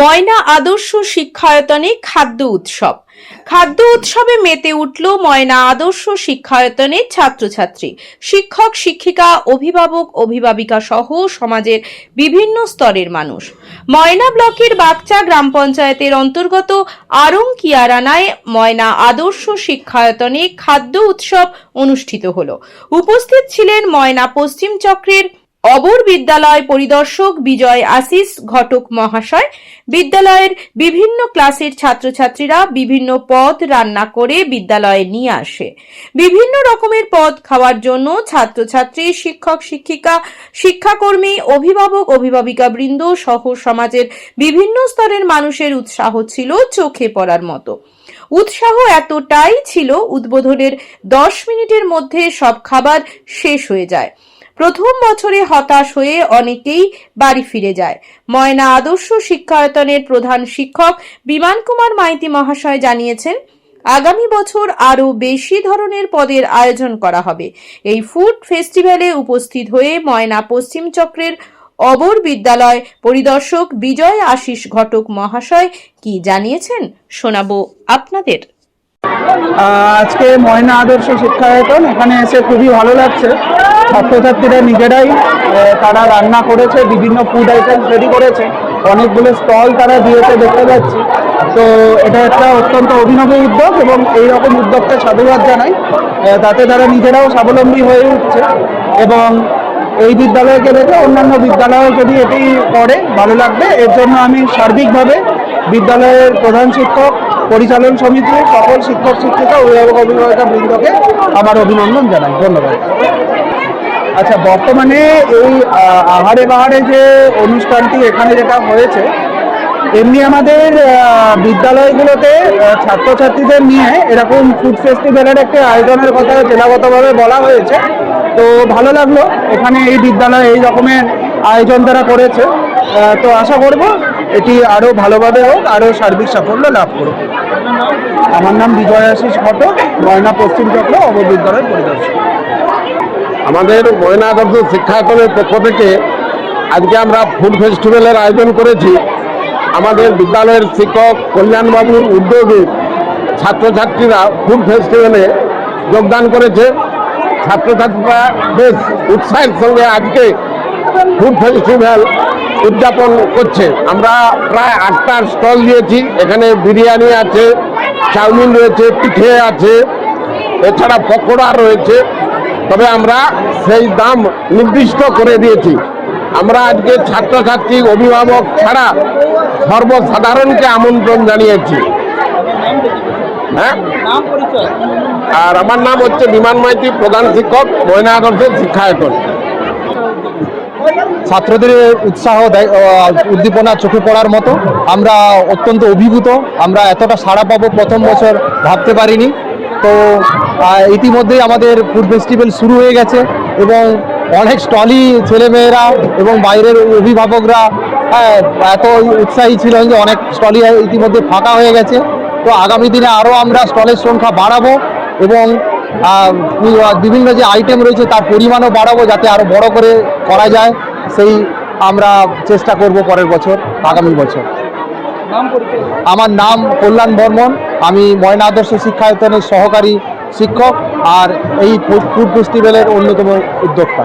ময়না আদর্শ শিক্ষায়তনে খাদ্য উৎসব। খাদ্য উৎসবে মেতে উঠল ময়না আদর্শ শিক্ষায়তনের ছাত্রছাত্রী। শিক্ষক, শিক্ষিকা, অভিভাবক, অভিভাবিকা সহ সমাজের বিভিন্ন স্তরের মানুষ। ময়না ব্লকের বাগচা গ্রাম পঞ্চায়েতের অন্তর্গত আরং কিয়ারানায় ময়না আদর্শ শিক্ষায়তনে খাদ্য উৎসব অনুষ্ঠিত হল। উপস্থিত ছিলেন ময়না পশ্চিম চক্রের অবর বিদ্যালয় পরিদর্শক বিজয় আশিস, ঘটক মহাশয়। বিদ্যালয়ের বিভিন্ন ক্লাসের ছাত্রছাত্রীরা বিভিন্ন পদ রান্না করে বিদ্যালয়ে নিয়ে আসে। বিভিন্ন রকমের পদ খাওয়ার জন্য ছাত্রছাত্রী, শিক্ষক, শিক্ষিকা, শিক্ষাকর্মী, অভিভাবক, অভিভাবিকা বৃন্দ সহ সমাজের বিভিন্ন স্তরের মানুষের উৎসাহ ছিল চোখে পড়ার মতো। উৎসাহ এতটাই ছিল, উদ্বোধনের দশ মিনিটের মধ্যে সব খাবার শেষ হয়ে যায়। প্রথম বছরে হতাশ হয়ে অনেকেই বাড়ি ফিরে যায়। ময়না আদর্শ শিক্ষায়তনের প্রধান শিক্ষক বিমান কুমার মাইতি মহাশয় জানিয়েছেন, আগামী বছর আরও বেশি ধরনের পদের আয়োজন করা হবে। এই ফুড ফেস্টিভ্যালে উপস্থিত হয়ে ময়না পশ্চিম চক্রের অবর বিদ্যালয় পরিদর্শক বিজয় আশিস ঘটক মহাশয় কি জানিয়েছেন, শোনাবো আপনাদের। আজকে ময়না আদর্শ শিক্ষায়তন, এখানে এসে খুবই ভালো লাগছে। ছাত্রছাত্রীরা নিজেরাই তারা রান্না করেছে, বিভিন্ন ফুড আইটেম তৈরি করেছে। অনেকগুলো স্টল তারা দিয়েছে, দেখতে পাচ্ছি। তো এটা একটা অত্যন্ত অভিনব উদ্যোগ এবং এই রকম উদ্যোগকে সাধুবাদ জানাই। তাতে তারা নিজেরাও স্বাবলম্বী হয়ে উঠছে এবং এই বিদ্যালয়কে দেখে অন্যান্য বিদ্যালয় যদি এটি করে, ভালো লাগবে। এর জন্য আমি সার্বিকভাবে বিদ্যালয়ের প্রধান শিক্ষক পরিচালন সমিতি সকল শিক্ষক, শিক্ষিকা, অভিভাবক, অভিভাবিকা বৃন্দকে আমার অভিনন্দন জানাই। ধন্যবাদ। আচ্ছা বর্তমানে এই আহারে বাহারে যে অনুষ্ঠানটি এখানে যেটা হয়েছে, এমনি আমাদের বিদ্যালয়গুলোতে ছাত্রছাত্রীদের নিয়ে এরকম ফুড ফেস্টিভ্যালের একটি আয়োজনের কথা জেলাগতভাবে বলা হয়েছে। তো ভালো লাগল, এখানে এই বিদ্যালয়ে এই রকমের আয়োজন তারা করেছে। তো আশা করব এটি আরও ভালোভাবে হোক আরও সার্বিক সাফল্য লাভ করুক। আমার নাম বিজয় আশিস ঘটক ময়না পশ্চিম চক্র অববিদ্যালয় পরিদর্শক। আমাদের আদর্শ শিক্ষায়তনের পক্ষ থেকে আজকে আমরা ফুড ফেস্টিভ্যালের আয়োজন করেছি। আমাদের বিদ্যালয়ের শিক্ষক, কল্যাণবাবুর উদ্যোগে ছাত্রছাত্রীরা ফুড ফেস্টিভ্যালে যোগদান করেছে। ছাত্রছাত্রীরা বেশ উৎসাহের সঙ্গে আজকে ফুড ফেস্টিভ্যাল উদযাপন করছে। আমরা প্রায় আটটা স্টল দিয়েছি, এখানে বিরিয়ানি আছে, চাউমিন রয়েছে, পিঠে আছে, এছাড়া পকোড়া রয়েছে। তবে আমরা সেই দাম নির্দিষ্ট করে দিয়েছি। আমরা আজকে ছাত্রছাত্রী, অভিভাবক ছাড়া সর্বসাধারণকে আমন্ত্রণ জানিয়েছি। হ্যাঁ? আর আমার নাম হচ্ছে বিমান মাইতি প্রধান শিক্ষক ময়না আদর্শের শিক্ষায়তন। ছাত্রদের উৎসাহ উদ্দীপনা চোখে পড়ার মতো। আমরা অত্যন্ত অভিভূত। আমরা এতটা সাড়া পাবো প্রথম বছর ভাবতে পারিনি। তো ইতিমধ্যেই আমাদের ফুড ফেস্টিভ্যাল শুরু হয়ে গেছে এবং অনেক স্টলই ছেলেমেয়েরা এবং বাইরের অভিভাবকরা হ্যাঁ, এত উৎসাহী ছিলেন যে অনেক স্টলই ইতিমধ্যে ফাঁকা হয়ে গেছে। তো আগামী দিনে আরও আমরা স্টলের সংখ্যা বাড়াবো এবং বিভিন্ন যে আইটেম রয়েছে তার পরিমাণও বাড়াবো যাতে আরও বড় করে করা যায়। সেই আমরা চেষ্টা করব পরের বছর আগামী বছর। আমার নাম কল্যাণ বর্মন। আমি ময়না আদর্শ শিক্ষায়তনের সহকারী শিক্ষক আর এই ফুড ফেস্টিভ্যালের অন্যতম উদ্যোক্তা।